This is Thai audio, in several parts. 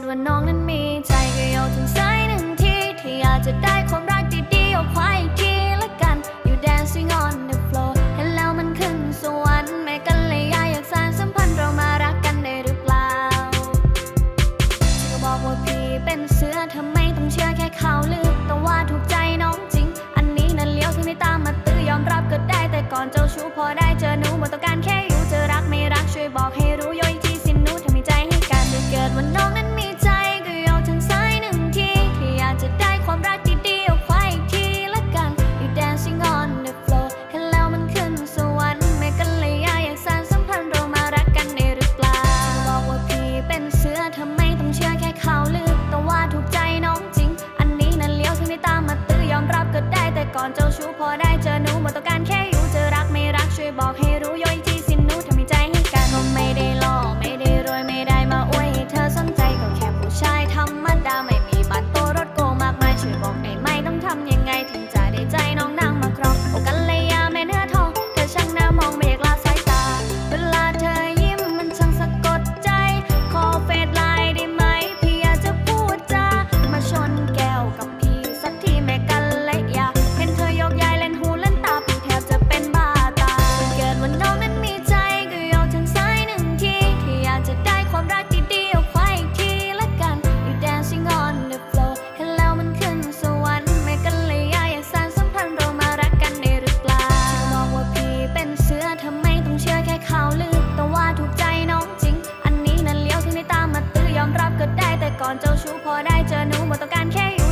ดว่าน้องนั้นมีใจก็โยนถึงสายหนึ่งที่ที่อยากจะได้ความรักดีๆเอาควายที ได้เจอหนูหมดต้องการแค่อยู่เจอรักไม่รักช่วยบอกให้รู้ย ชูพอได้เจอหนูหมดต้องการแค่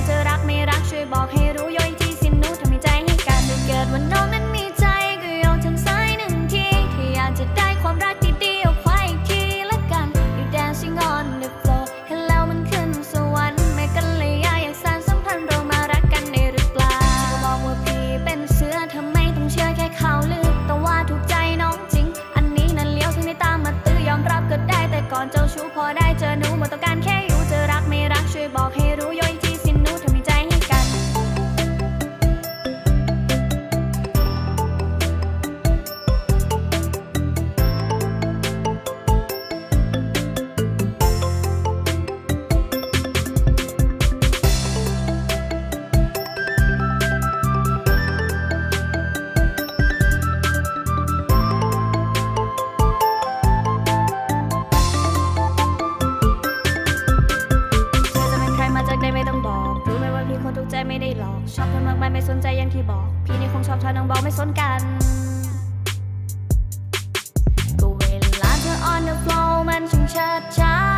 ได้เจอหนูหมดต้องการแค่อยู่เจอรักไม่รักช่วยบอกให้รู้ย่อย ชอบเธอมากมาไม่สนใจอย่างที่บอก พี่นี่คงชอบเธอน้องบอกไม่สนกันก็เวลาเธอ on the floor มันช่างชัดช้า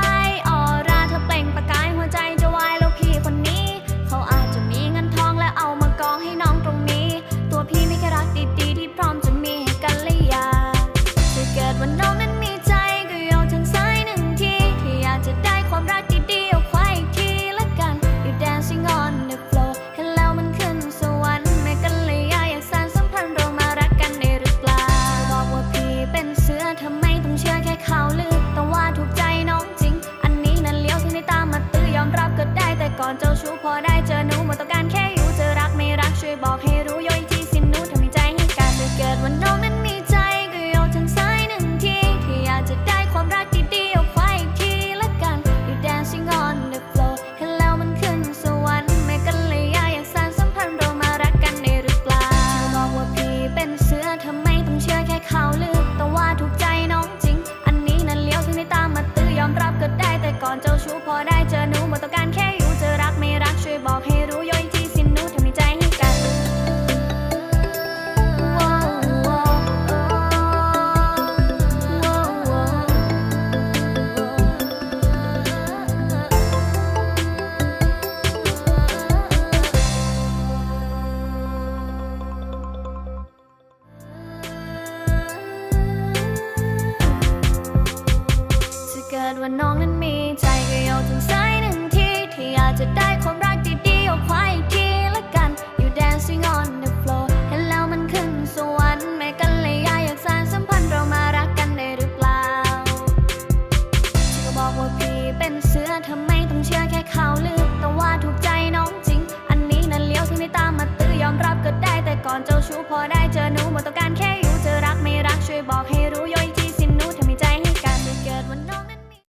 ดว่าน้องนั้นมีใจก็โยจนสายหนึ่งทีที่อยากจะได้ความรักดีๆเอาควายที